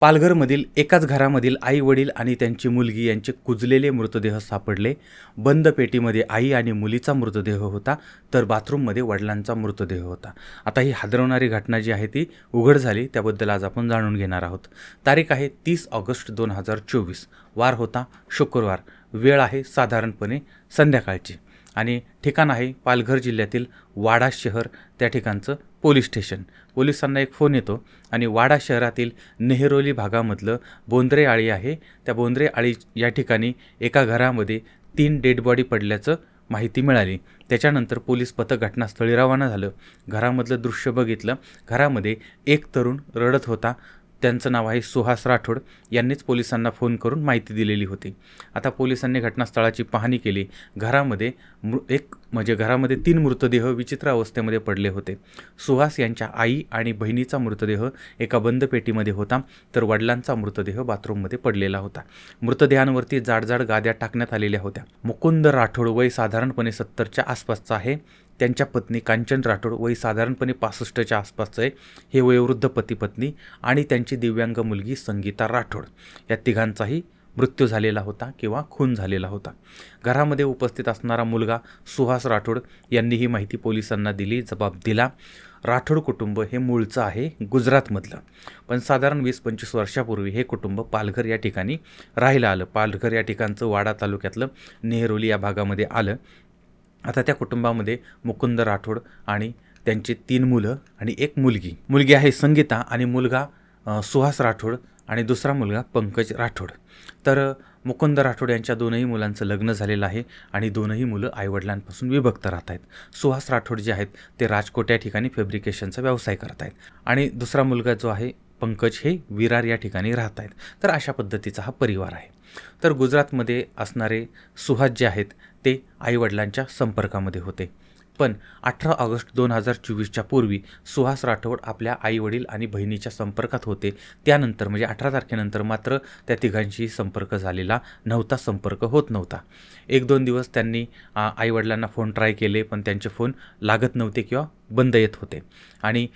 पालघरमधील एकाच घरामधील आई वडील आणि त्यांची मुलगी यांचे कुजलेले मृतदेह सापडले. बंद पेटीमध्ये आई आणि मुलीचा मृतदेह होता तर बाथरूममध्ये वडिलांचा मृतदेह होता. आता ही हादरवणारी घटना जी आहे ती उघड झाली त्याबद्दल आज आपण जाणून घेणार आहोत. तारीख आहे तीस ऑगस्ट दोन हजार चोवीस. वार होता शुक्रवार. वेळ आहे साधारणपणे संध्याकाळची. आणि ठिकाण आहे पालघर जिल्ह्यातील वाडा शहर. त्या ठिकाणचं पोलीस स्टेशन. पोलिसांना एक फोन येतो आणि वाडा शहरातील नेहरोली भागामधलं बोंद्रे आळी आहे. त्या बोंद्रे आळी या ठिकाणी एका घरामध्ये तीन डेड बॉडी पडल्याचं माहिती मिळाली. त्याच्यानंतर पोलीस पथक घटनास्थळी रवाना झालं. घरामधलं दृश्य बघितलं. घरामध्ये एक तरुण रडत होता. त्यांचं नाव आहे सुहास राठोड. यांनीच पोलिसांना फोन करून माहिती दिलेली होती. आता पोलिसांनी घटनास्थळाची पाहणी केली. घरामध्ये मृ एक म्हणजे घरामध्ये तीन मृतदेह विचित्र अवस्थेमध्ये पडले होते. सुहास यांच्या आई आणि बहिणीचा मृतदेह एका बंद पेटीमध्ये होता तर वडिलांचा मृतदेह बाथरूममध्ये पडलेला होता. मृतदेहांवरती जाडजाड गाद्या टाकण्यात आलेल्या होत्या. मुकुंद राठोड वय साधारणपणे सत्तरच्या आसपासचा आहे. त्यांच्या पत्नी कांचन राठोड वय साधारणपणे पासष्टच्या आसपासचं आहे. हे वयोवृद्ध पती पत्नी आणि त्यांची दिव्यांग मुलगी संगीता राठोड. या तिघांचाही मृत्यू झालेला होता किंवा खून झालेला होता. घरामध्ये उपस्थित असणारा मुलगा सुहास राठोड यांनी ही माहिती पोलिसांना दिली जबाब दिला. राठोड कुटुंब हे मूळचं आहे गुजरातमधलं. पण साधारण वीस पंचवीस वर्षापूर्वी हे कुटुंब पालघर या ठिकाणी राहायला आलं. पालघर या ठिकाणचं वाडा तालुक्यातलं नेहरोली या भागामध्ये आलं. आता त्या कुटुंबामध्ये मुकुंद राठोड आणि त्यांची तीन मुलं आणि एक मुलगी. मुलगी आहे संगीता आणि मुलगा सुहास राठोड आणि दुसरा मुलगा पंकज राठोड. तर मुकुंद राठोड यांच्या दोनही मुलांचं लग्न झालेलं आहे आणि दोनही मुलं आईवडिलांपासून विभक्त राहत आहेत. सुहास राठोड जे आहेत ते राजकोट या ठिकाणी फेब्रिकेशनचा व्यवसाय करत आहेत. आणि दुसरा मुलगा जो आहे पंकज हे विरार या ठिकाणी राहत आहेत तर अशा पद्धतीचा हा परिवार आहे. तर गुजरातमध्ये असणारे सुहास जे आहेत ते आईवडिलांच्या संपर्कामध्ये होते. पण अठरा ऑगस्ट दोन हजार चोवीसच्या पूर्वी सुहास राठोड आपल्या आईवडील आणि बहिणीच्या संपर्कात होते. त्यानंतर म्हणजे अठरा तारखेनंतर मात्र त्या तिघांशी संपर्क झालेला नव्हता संपर्क होत नव्हता. एक दोन दिवस त्यांनी आईवडिलांना फोन ट्राय केले पण त्यांचे फोन लागत नव्हते किंवा बंद येत होते. आणि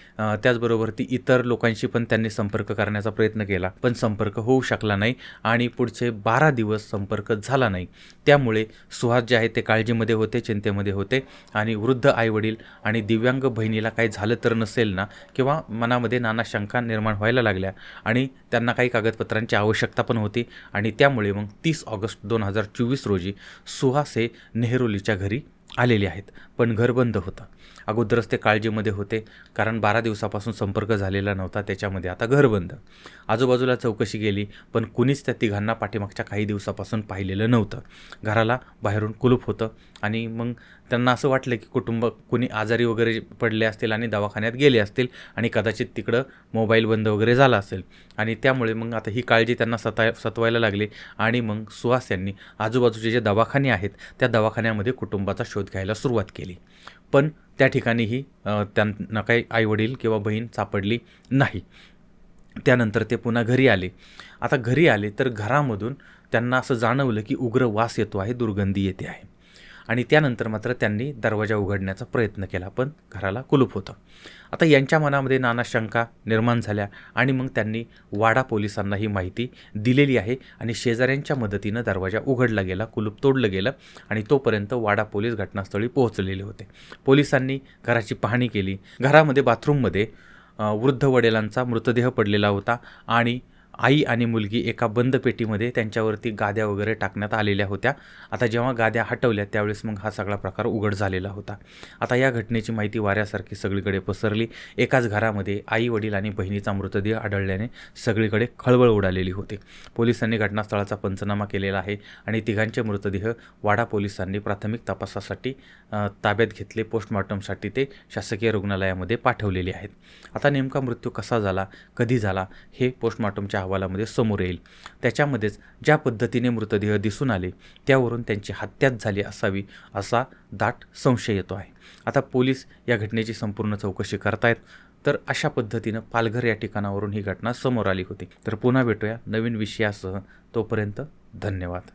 त्याचबरोबर ती इतर लोकांशी पण त्यांनी संपर्क करण्याचा प्रयत्न केला पण संपर्क होऊ शकला नाही आणि पुढचे बारा दिवस संपर्क झाला नाही. त्यामुळे सुहास जे आहे ते काळजीमध्ये होते चिंतेमध्ये होते आणि वृद्ध वृद्ध आईवडील आणि दिव्यांग बहिणीला काही झालं तर नसेल ना किंवा मनामध्ये नाना शंका निर्माण व्हायला लागल्या आणि त्यांना काही कागदपत्रांची आवश्यकता पण होती आणि त्यामुळे मग तीस ऑगस्ट दोन हजार चोवीस रोजी सुहास हे नेहरोलीच्या घरी आलेले आहेत. पण घर बंद होतं. अगोदरच ते काळजीमध्ये होते कारण बारा दिवसापासून संपर्क झालेला नव्हता त्याच्यामध्ये आता घर बंद. आजूबाजूला चौकशी गेली पण कुणीच त्या तिघांना पाठीमागच्या काही दिवसापासून पाहिलेलं नव्हतं. घराला बाहेरून कुलूप होतं आणि मग त्यांना असं वाटलं की कुटुंब कुणी आजारी वगैरे पडले असतील आणि दवाखान्यात गेले असतील आणि कदाचित तिकडं मोबाईल बंद वगैरे झाला असेल. आणि त्यामुळे मग आता ही काळजी त्यांना सता सतवायला लागली. आणि मग सुहास यांनी आजूबाजूचे जे दवाखाने आहेत त्या दवाखान्यामध्ये कुटुंबाचा शोध घ्यायला सुरुवात केली. पण त्या ठिकाणीही त्यांना काही आईवडील किंवा बहीण सापडली नाही. त्यानंतर ते पुन्हा घरी आले. आता घरी आले तर घरामधून त्यांना असं जाणवलं की उग्र वास येतो आहे दुर्गंधी येते आहे. आणि त्यानंतर मात्र त्यांनी दरवाजा उघडण्याचा प्रयत्न केला पण घराला कुलूप होतं. आता यांच्या मनामध्ये नाना शंका निर्माण झाल्या आणि मग त्यांनी वाडा पोलिसांना ही माहिती दिलेली आहे आणि शेजाऱ्यांच्या मदतीनं दरवाजा उघडला गेला कुलूप तोडलं गेलं आणि तोपर्यंत वाडा पोलीस घटनास्थळी पोहोचलेले होते. पोलिसांनी घराची पाहणी केली. घरामध्ये बाथरूममध्ये वृद्ध वडिलांचा मृतदेह पडलेला होता आणि आई आणि मुलगी एका बंद पेटीमध्ये त्यांच्यावरती गाद्या वगैरे टाकण्यात आलेल्या होत्या. आता जेव्हा गाद्या हटवल्या त्यावेळेस मग हा सगळा प्रकार उघड झालेला होता. आता या घटनेची माहिती वाऱ्यासारखी सगळीकडे पसरली. एकाच घरामध्ये आई वडील आणि बहिणीचा मृतदेह आढळल्याने सगळीकडे खळबळ उडालेली होती. पोलिसांनी घटनास्थळाचा पंचनामा केलेला आहे आणि तिघांचे मृतदेह वाडा पोलिसांनी प्राथमिक तपासासाठी ताब्यात घेतले. पोस्टमॉर्टमसाठी ते शासकीय रुग्णालयामध्ये पाठवलेले आहेत. आता नेमका मृत्यू कसा झाला कधी झाला हे पोस्टमॉर्टमच्या अहवालामध्ये समोर येईल. त्याच्यामध्येच ज्या पद्धतीने मृतदेह दिसून आले त्यावरून त्यांची हत्याच झाली असावी असा दाट संशय येतो आहे. आता पोलीस या घटनेची संपूर्ण चौकशी करतायत तर अशा पद्धतीनं पालघर या ठिकाणावरून ही घटना समोर आली होती. तर पुन्हा भेटूया नवीन विषयासह. तोपर्यंत धन्यवाद.